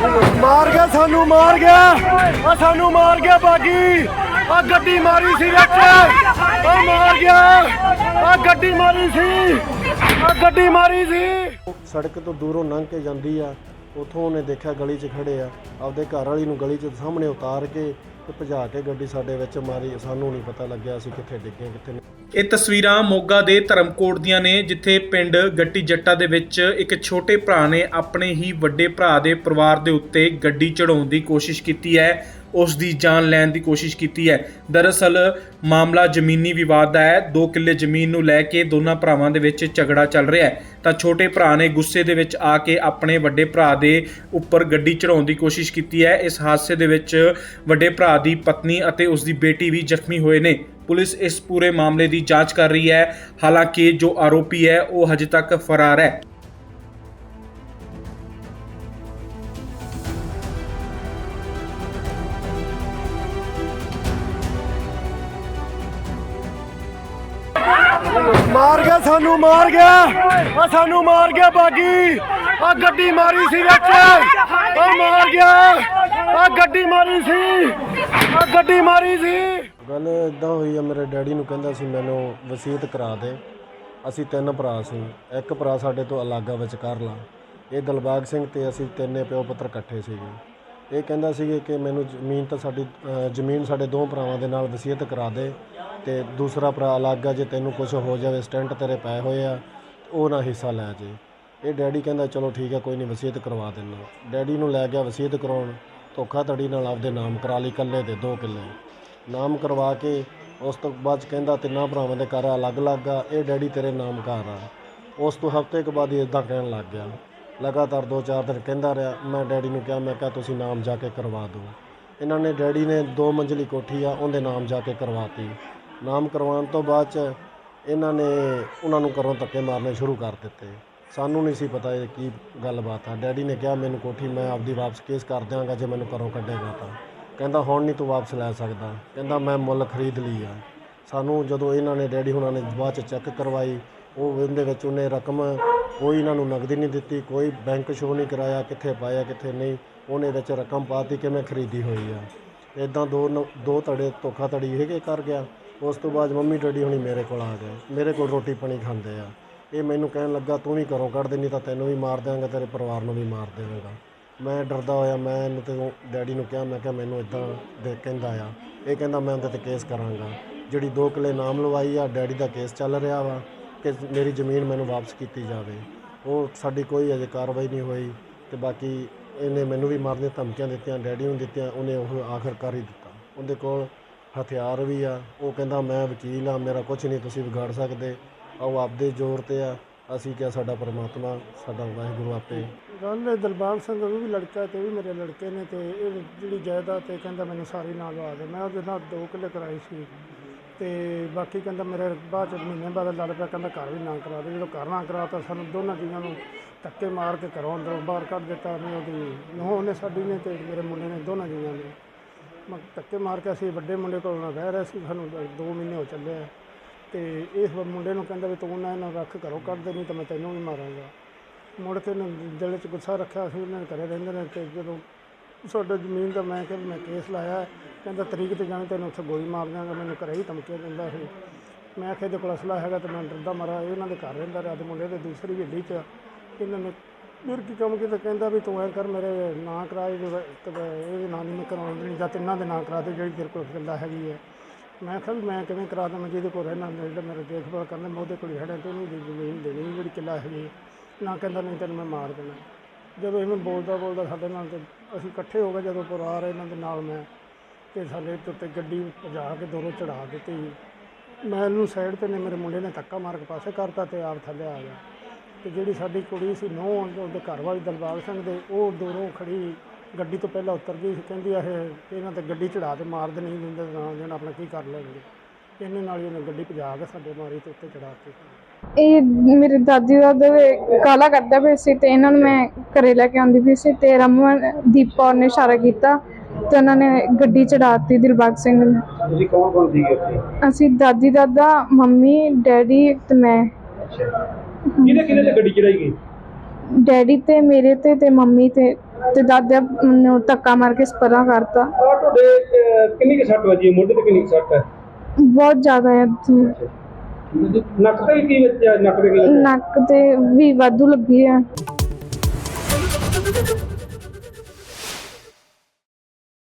ਸਾਨੂੰ ਮਾਰ ਗਿਆ। ਆ ਸਾਨੂੰ ਮਾਰ ਗਿਆ ਬਾਗੀ। ਆ ਗੱਡੀ ਮਾਰੀ ਸੀ ਵਿੱਚ। ਆ ਮਾਰ ਗਿਆ। ਆ ਗੱਡੀ ਮਾਰੀ ਸੀ। ਆ ਗੱਡੀ ਮਾਰੀ ਸੀ। ਸੜਕ ਤੋਂ ਦੂਰੋਂ ਲੰਘ ਕੇ ਜਾਂਦੀ ਆ। ਉਥੋਂ ਉਹਨੇ ਦੇਖਿਆ ਗਲੀ 'ਚ ਖੜੇ ਆ। ਆਪਦੇ ਘਰ ਵਾਲੀ ਨੂੰ ਗਲੀ 'ਚ ਸਾਹਮਣੇ ਉਤਾਰ ਕੇ ਤੇ ਭਜਾ ਕੇ ਗੱਡੀ ਸਾਡੇ ਵਿੱਚ ਮਾਰੀ। ਸਾਨੂੰ ਨਹੀਂ ਪਤਾ ਲੱਗਿਆ ਅਸੀਂ ਕਿੱਥੇ ਡਿੱਗੇ, ਕਿੱਥੇ ਨਹੀਂ ਇਹ ਤਸਵੀਰਾਂ ਮੋਗਾ ਦੇ ਧਰਮਕੋਟ ਦੀਆਂ ਨੇ, ਜਿੱਥੇ ਪਿੰਡ ਗੱਟੀ ਜੱਟਾ ਦੇ ਵਿੱਚ ਇੱਕ ਛੋਟੇ ਭਰਾ ਨੇ ਆਪਣੇ ਹੀ ਵੱਡੇ ਭਰਾ ਦੇ ਪਰਿਵਾਰ ਦੇ ਉੱਤੇ ਗੱਡੀ ਚੜਾਉਣ ਦੀ ਕੋਸ਼ਿਸ਼ ਕੀਤੀ ਹੈ, ਉਸ ਦੀ ਜਾਨ ਲੈਣ ਦੀ ਕੋਸ਼ਿਸ਼ ਕੀਤੀ ਹੈ। ਦਰਅਸਲ, ਮਾਮਲਾ ਜ਼ਮੀਨੀ ਵਿਵਾਦ ਦਾ ਹੈ। 2 ਕਿੱਲੇ ਜ਼ਮੀਨ ਨੂੰ ਲੈ ਕੇ ਦੋਨਾਂ ਭਰਾਵਾਂ ਦੇ ਵਿੱਚ ਝਗੜਾ ਚੱਲ ਰਿਹਾ ਹੈ। ਤਾਂ ਛੋਟੇ ਭਰਾ ਨੇ ਗੁੱਸੇ ਦੇ ਵਿੱਚ ਆ ਕੇ ਆਪਣੇ ਵੱਡੇ ਭਰਾ ਦੇ ਉੱਪਰ ਗੱਡੀ ਚੜਾਉਣ ਦੀ ਕੋਸ਼ਿਸ਼ ਕੀਤੀ ਹੈ। ਇਸ ਹਾਦਸੇ ਦੇ ਵਿੱਚ ਵੱਡੇ ਭਰਾ ਦੀ ਪਤਨੀ ਅਤੇ ਉਸ ਦੀ ਬੇਟੀ ਵੀ ਜ਼ਖਮੀ ਹੋਏ ਨੇ। ਪੁਲਿਸ ਇਸ ਪੂਰੇ ਮਾਮਲੇ ਦੀ ਜਾਂਚ ਕਰ ਰਹੀ ਹੈ। ਹਾਲਾਂਕਿ ਜੋ ਆਰੋਪੀ ਹੈ, ਉਹ ਹਜੇ ਤੱਕ ਫਰਾਰ ਹੈ। ਮਾਰ ਗਿਆ, ਸਾਨੂੰ ਮਾਰ ਗਿਆ। ਆ ਸਾਨੂੰ ਮਾਰ ਗਿਆ, ਬਾਗੀ। ਆ ਗੱਡੀ ਮਾਰੀ ਸੀ ਵਿੱਚ। ਆ ਮਾਰ ਗਿਆ। ਆ ਗੱਡੀ ਮਾਰੀ ਸੀ। ਆ ਗੱਡੀ ਮਾਰੀ ਸੀ। ਗੱਲ ਇਦਾਂ ਹੋਈ ਆ, ਮੇਰੇ ਡੈਡੀ ਨੂੰ ਕਹਿੰਦਾ ਸੀ, ਮੈਨੂੰ ਵਸੀਅਤ ਕਰਾ ਦੇ। ਅਸੀਂ ਤਿੰਨ ਭਰਾ ਸੀ। ਇੱਕ ਭਰਾ ਸਾਡੇ ਤੋਂ ਅਲੱਗ ਆ ਵਿਚਕਾਰ ਲਾ ਇਹ ਦਿਲਬਾਗ ਸਿੰਘ ਤੇ ਅਸੀਂ ਤਿੰਨੇ ਪਿਓ ਪੁੱਤਰ ਇਕੱਠੇ ਸੀਗੇ। ਇਹ ਕਹਿੰਦਾ ਸੀ ਕਿ ਮੈਨੂੰ ਜ਼ਮੀਨ ਤਾਂ ਸਾਡੀ ਜ਼ਮੀਨ ਸਾਡੇ ਦੋ ਭਰਾਵਾਂ ਦੇ ਨਾਲ ਵਸੀਅਤ ਕਰਾ ਦੇ ਤੇ ਦੂਸਰਾ ਭਰਾ ਅਲੱਗ ਆ, ਜੇ ਤੈਨੂੰ ਕੁਝ ਹੋ ਜਾਵੇ, ਸਟੈਂਟ ਤੇਰੇ ਪਏ ਹੋਏ ਆ, ਉਹ ਨਾ ਹਿੱਸਾ ਲੈ ਜੇ। ਇਹ ਡੈਡੀ ਕਹਿੰਦਾ, ਚਲੋ ਠੀਕ ਆ, ਕੋਈ ਨਹੀਂ ਵਸੀਅਤ ਕਰਵਾ ਦਿੰਦਾ। ਡੈਡੀ ਨੂੰ ਲੈ ਗਿਆ ਵਸੀਅਤ ਕਰਾਉਣ। ਧੋਖਾਧੜੀ ਨਾਲ ਆਪਦੇ ਨਾਮ ਕਰਾ ਲਈ, ਇਕੱਲੇ ਦੇ ਦੋ ਕਿੱਲੇ। ਨਾਮ ਕਰਵਾ ਕੇ ਉਸ ਤੋਂ ਬਾਅਦ 'ਚ ਕਹਿੰਦਾ ਤਿੰਨਾਂ ਭਰਾਵਾਂ ਦੇ ਘਰ ਅਲੱਗ-ਅਲੱਗ ਆ, ਇਹ ਡੈਡੀ ਤੇਰੇ ਨਾਮ ਘਰ ਆ। ਉਸ ਤੋਂ ਹਫ਼ਤੇ ਕੁ ਬਾਅਦ ਹੀ ਇਦਾਂ ਕਹਿਣ ਲੱਗ ਗਿਆ। ਲਗਾਤਾਰ 2-4 ਦਿਨ ਕਹਿੰਦਾ ਰਿਹਾ, ਮੈਂ ਡੈਡੀ ਨੂੰ ਕਿਹਾ, ਮੈਂ ਕਿਹਾ ਤੁਸੀਂ ਨਾਮ ਜਾ ਕੇ ਕਰਵਾ ਦਿਓ। ਇਹਨਾਂ ਨੇ ਡੈਡੀ ਨੇ ਦੋ ਮੰਜ਼ਲੀ ਕੋਠੀ ਆ, ਉਹਦੇ ਨਾਮ ਜਾ ਕੇ ਕਰਵਾਤੀ। ਨਾਮ ਕਰਵਾਉਣ ਤੋਂ ਬਾਅਦ ਚ ਇਹਨਾਂ ਨੇ ਉਹਨਾਂ ਨੂੰ ਘਰੋਂ ਧੱਕੇ ਮਾਰਨੇ ਸ਼ੁਰੂ ਕਰ ਦਿੱਤੇ। ਸਾਨੂੰ ਨਹੀਂ ਸੀ ਪਤਾ ਇਹ ਕੀ ਗੱਲਬਾਤ ਆ। ਡੈਡੀ ਨੇ ਕਿਹਾ, ਮੈਨੂੰ ਕੋਠੀ ਮੈਂ ਆਪਦੀ ਵਾਪਸ ਕੇਸ ਕਰ ਦਿਆਂਗਾ ਜੇ ਮੈਨੂੰ ਘਰੋਂ ਕੱਢੇਗਾ ਤਾਂ। ਕਹਿੰਦਾ ਹੁਣ ਨਹੀਂ ਤੂੰ ਵਾਪਸ ਲੈ ਸਕਦਾ। ਕਹਿੰਦਾ ਮੈਂ ਮੁੱਲ ਖਰੀਦ ਲਈ ਆ। ਸਾਨੂੰ ਜਦੋਂ ਇਹਨਾਂ ਨੇ ਡੈਡੀ ਹੁਣਾਂ ਨੇ ਬਾਅਦ ਚ ਚੈੱਕ ਕਰਵਾਈ, ਉਹ ਇਹਦੇ ਵਿੱਚ ਉਹਨੇ ਰਕਮ ਕੋਈ ਇਹਨਾਂ ਨੂੰ ਨਗਦੀ ਨਹੀਂ ਦਿੱਤੀ, ਕੋਈ ਬੈਂਕ ਸ਼ੋਅ ਨਹੀਂ ਕਰਾਇਆ, ਕਿੱਥੇ ਪਾਇਆ, ਕਿੱਥੇ ਨਹੀਂ। ਉਹਨੇ ਵਿੱਚ ਰਕਮ ਪਾਤੀ ਕਿ ਮੈਂ ਖਰੀਦੀ ਹੋਈ ਆ। ਇਦਾਂ ਦੋ ਨ- ਦੋ ਧੜੇ ਧੋਖਾ ਧੜੀ ਹੈਗੇ ਕਰ ਗਿਆ। ਉਸ ਤੋਂ ਬਾਅਦ ਮੰਮੀ ਡੈਡੀ ਹੁਣੀ ਮੇਰੇ ਕੋਲ ਆ ਗਏ। ਮੇਰੇ ਕੋਲ ਰੋਟੀ ਪਾਣੀ ਖਾਂਦੇ ਆ। ਇਹ ਮੈਨੂੰ ਕਹਿਣ ਲੱਗਾ, ਤੂੰ ਵੀ ਘਰੋਂ ਕੱਢ ਦੇਣੀ ਤਾਂ ਤੈਨੂੰ ਵੀ ਮਾਰ ਦਿਆਂਗਾ, ਤੇਰੇ ਪਰਿਵਾਰ ਨੂੰ ਵੀ ਮਾਰ ਦੇਵਾਂਗਾ ਮੈਂ ਡਰਦਾ ਹੋਇਆ, ਮੈਂ ਇਹਨੂੰ ਤੇ ਡੈਡੀ ਨੂੰ ਕਿਹਾ, ਮੈਂ ਕਿਹਾ ਮੈਨੂੰ ਇਦਾਂ ਦੇ ਕਹਿੰਦਾ ਆ। ਇਹ ਕਹਿੰਦਾ ਮੈਂ ਉਹਦੇ ਤੇ ਕੇਸ ਕਰਾਂਗਾ। ਜਿਹੜੀ ਦੋ ਕਿੱਲੇ ਨਾਮ ਲਵਾਈ ਆ, ਡੈਡੀ ਦਾ ਕੇਸ ਚੱਲ ਰਿਹਾ ਵਾ ਕਿ ਮੇਰੀ ਜ਼ਮੀਨ ਮੈਨੂੰ ਵਾਪਸ ਕੀਤੀ ਜਾਵੇ। ਉਹ ਸਾਡੀ ਕੋਈ ਅਜੇ ਕਾਰਵਾਈ ਨਹੀਂ ਹੋਈ ਤੇ ਬਾਕੀ ਇਹਨੇ ਮੈਨੂੰ ਵੀ ਮਾਰਨ ਦੀਆਂ ਧਮਕੀਆਂ ਦਿੱਤੀਆਂ, ਡੈਡੀ ਨੂੰ ਦਿੱਤੀਆਂ, ਉਹਨੇ ਉਹ ਆਖਰਕਾਰ ਹੀ ਦਿੱਤਾ। ਉਹਦੇ ਕੋਲ ਹਥਿਆਰ ਵੀ ਆ। ਉਹ ਕਹਿੰਦਾ, ਮੈਂ ਵਕੀਲ ਆ, ਮੇਰਾ ਕੁਝ ਨਹੀਂ, ਤੁਸੀਂ ਵਿਗਾੜ ਸਕਦੇ। ਉਹ ਆਪਦੇ ਜ਼ੋਰ ਤੇ ਆ। ਅਸੀਂ ਕਿਹਾ, ਸਾਡਾ ਪਰਮਾਤਮਾ, ਸਾਡਾ ਵਾਹਿਗੁਰੂ ਆਪੇ ਗੱਲ ਇਹ ਦਿਲਬਾਗ ਸਿੰਘ ਉਹ ਵੀ ਲੜਕਾ ਤੇ ਉਹ ਵੀ ਮੇਰੇ ਲੜਕੇ ਨੇ ਤੇ ਇਹ ਜਿਹੜੀ ਜਾਇਦਾਦ ਤੇ ਕਹਿੰਦਾ ਮੈਨੂੰ ਸਾਰੀ ਨਾਲ ਲਵਾ ਦੇ ਮੈਂ ਉਹਦੇ ਨਾਲ ਦੋ ਕਿੱਲੇ ਕਰਾਈ ਸੀ। ਤੇ ਬਾਕੀ ਕਹਿੰਦਾ ਮੇਰੇ ਬਾਅਦ ਚ ਮਹੀਨੇ ਬਾਅਦ ਲੜ ਪਿਆ, ਕਹਿੰਦਾ ਘਰ ਵੀ ਨਾ ਕਰਾ ਦੇ। ਜਦੋਂ ਘਰ ਨਾ ਕਰਾ ਤਾਂ ਸਾਨੂੰ ਦੋਨਾਂ ਜੀਆਂ ਨੂੰ ਧੱਕੇ ਮਾਰ ਕੇ ਘਰੋਂ ਅੰਦਰੋਂ ਬਾਹਰ ਕੱਢ ਦਿੱਤਾ ਮੈਂ ਉਹਦੀ ਨੂੰਹ ਨੇ ਸਾਡੀ ਨੇ ਤੇ ਮੇਰੇ ਮੁੰਡੇ ਨੇ ਦੋਨਾਂ ਜੀਆਂ ਨੇ। ਮੈਂ ਧੱਕੇ ਮਾਰ ਕੇ ਅਸੀਂ ਵੱਡੇ ਮੁੰਡੇ ਕੋਲ ਨਾ ਰਹਿ ਰਹੇ ਸੀ, ਸਾਨੂੰ 2 ਮਹੀਨੇ ਹੋ ਚੱਲੇ ਆ। ਤੇ ਇਸ ਮੁੰਡੇ ਨੂੰ ਕਹਿੰਦਾ ਵੀ ਤੂੰ ਨਾ ਇਹਨਾਂ ਰੱਖ, ਘਰੋਂ ਕੱਢ ਦੇ, ਨਹੀਂ ਤਾਂ ਮੈਂ ਤੈਨੂੰ ਵੀ ਮਾਰਾਂਗਾ। ਮੁੜ ਕੇ ਨੇ ਦਿਲ 'ਚ ਗੁੱਸਾ ਰੱਖਿਆ ਸੀ, ਉਹਨਾਂ ਦੇ ਘਰੇ ਰਹਿੰਦੇ ਨੇ ਤੇ ਜਦੋਂ ਸਾਡਾ ਜ਼ਮੀਨ ਦਾ ਮੈਂ ਕਿਹਾ ਵੀ ਮੈਂ ਕੇਸ ਲਾਇਆ ਕਹਿੰਦਾ ਤਰੀਕ ਤੇ ਜਾਣਾ, ਤੈਨੂੰ ਉੱਥੇ ਗੋਲੀ ਮਾਰ ਦਿਆਂਗਾ, ਮੈਨੂੰ ਘਰੇ ਹੀ ਧਮਕੀਆਂ ਦਿੰਦਾ ਸੀ। ਮੈਂ ਕਿਹਾ ਇਹਦੇ ਕੋਲ ਅਸਲਾ ਹੈਗਾ ਤੇ ਮੈਂ ਡਰਦਾ ਮਰਾ ਇਹਨਾਂ ਦੇ ਘਰ ਰਹਿੰਦਾ ਰਿਹਾ ਤੇ ਮੁੰਡੇ ਦੇ ਦੂਸਰੀ ਹੱਡੀ 'ਚ। ਇਹਨਾਂ ਨੇ ਫਿਰ ਕੀ ਕੰਮ ਕੀਤਾ? ਕਹਿੰਦਾ ਵੀ ਤੂੰ ਐਂ ਕਰ, ਮੇਰੇ ਨਾਂ ਕਰਾ, ਇਹਦੇ ਨਾਂ ਨਹੀਂ ਮੈਂ ਕਰਾਉਣ ਦੇਣੀ ਜਾਂ ਤਿੰਨਾਂ ਦੇ ਨਾਂ ਕਰਾ ਦੇ, ਜਿਹੜੀ ਤੇਰੇ ਕੋਲ ਗੱਲਾਂ ਹੈਗੀ ਹੈ। ਮੈਂ ਕਿਹਾ ਵੀ ਮੈਂ ਕਿਵੇਂ ਕਰਾ ਦਵਾਂ, ਜਿਹਦੇ ਕੋਲ ਰਹਿਣਾ, ਜਿਹੜਾ ਮੇਰੇ ਦੇਖਭਾਲ ਕਰਨਾ, ਮੈਂ ਉਹਦੇ ਕੋਲ ਹੀ ਖੜਾ ਤੇ ਉਹਨੂੰ ਜ਼ਮੀਨ ਦੇਣੀ, ਜਿਹੜੀ ਕਿੱਲਾ ਹੈਗੀ ਹੈ। ਨਾ ਕਹਿੰਦਾ ਨਹੀਂ ਤੈਨੂੰ ਮੈਂ ਮਾਰ ਦੇਣਾ। ਜਦੋਂ ਇਹਨੂੰ ਬੋਲਦਾ ਬੋਲਦਾ ਸਾਡੇ ਨਾਲ ਤੇ ਅਸੀਂ ਇਕੱਠੇ ਹੋ ਗਏ, ਜਦੋਂ ਪਰਿਵਾਰ ਇਹਨਾਂ ਦੇ ਨਾਲ ਮੈਂ ਤੇ ਸਾਡੇ ਤੇ ਉੱਤੇ ਗੱਡੀ ਭਜਾ ਕੇ ਦੋਰੋਂ ਚੜਾ ਦਿੱਤੀ। ਮੈਂ ਇਹਨੂੰ ਸਾਈਡ ਤੇ ਨੇ, ਮੇਰੇ ਮੁੰਡੇ ਨੇ ਧੱਕਾ ਮਾਰ ਕੇ ਪਾਸੇ ਕਰਤਾ ਤੇ ਆਪ ਥੱਲੇ ਆ ਗਿਆ। ਤੇ ਜਿਹੜੀ ਸਾਡੀ ਕੁੜੀ ਸੀ ਨੌਂ ਉਹਦੇ ਘਰ ਵਾਲੀ ਦਲਬਾਗ ਸਿੰਘ ਦੇ, ਉਹ ਦੂਰੋਂ ਖੜੀ ਗੱਡੀ ਤੋਂ ਪਹਿਲਾਂ ਉਤਰ ਗਈ ਸੀ, ਕਹਿੰਦੀ ਇਹ ਇਹਨਾਂ ਤੇ ਗੱਡੀ ਚੜਾ ਕੇ ਮਾਰ ਦੇ ਨਹੀਂ ਦਿੰਦੇ ਨਾ ਦੇਣ ਆਪਣਾ ਕੀ ਕਰ ਲੈਣਗੇ। ਇਹਨੇ ਨਾਲ ਹੀ ਉਹਨੇ ਗੱਡੀ ਭਜਾ ਕੇ ਸਾਡੇ ਮਾਰੀ ਤੇ ਉੱਤੇ ਚੜਾ ਕੇ। ਇਹ ਮੇਰੇ ਦਾਦੀ ਦੇ ਕਾਲਾ ਕਰਦਾ ਪਏ ਸੀ ਤੇ ਇਹਨਾਂ ਨੂੰ ਮੈਂ ਘਰੇ ਲੈ ਕੇ ਆਉਂਦੀ ਪਈ ਸੀ ਤੇ ਰਮਨ ਦੀਪ ਕੌਰ ਨੇ ਇਸ਼ਾਰਾ ਕੀਤਾ ਤੇ ਉਹਨਾਂ ਨੇ ਗੱਡੀ ਚੜਾਤੀ ਦਿਲਬਾਗ ਸਿੰਘ ਨੇ। ਤੁਸੀਂ ਕੌਣ ਕੌਣ ਸੀਗੇ ਉੱਥੇ ਅਸੀਂ ਦਾਦੀ ਦਾਦਾ ਮੰਮੀ ਡੈਡੀ ਤੇ ਮੈਂ। ਕਿਹਦੇ ਕਿਹਦੇ ਤੇ ਗੱਡੀ ਚੜਾਈ ਗਈ? ਡੈਡੀ ਤੇ ਮੇਰੇ ਤੇ ਤੇ ਮੰਮੀ ਤੇ ਤੇ ਦਾਦਾ ਮੈਨੂੰ ਧੱਕਾ ਮਾਰ ਕੇ ਸਪਰਾ ਕਰਤਾ। ਆ ਤੁਹਾਡੇ ਅਹ, ਕਿੰਨੀ ਕੁ ਸੱਟ ਵੱਜੀ? ਹੈ? ਮੋਢੇ ਤੇ ਕਿੰਨੀ ਕੁ ਸੱਟ ਹੈ? ਬਹੁਤ ਜ਼ਿਆਦਾ ਹੈ। ਨੱਕ ਤੇ ਵੀ ਕੀ ਵਿੱਚ ਨੱਕ ਤੇ ਕੀ ਵੱਜਿਆ? ਨੱਕ ਤੇ ਵੀ ਵਾਧੂ ਲੱਗੀ ਆ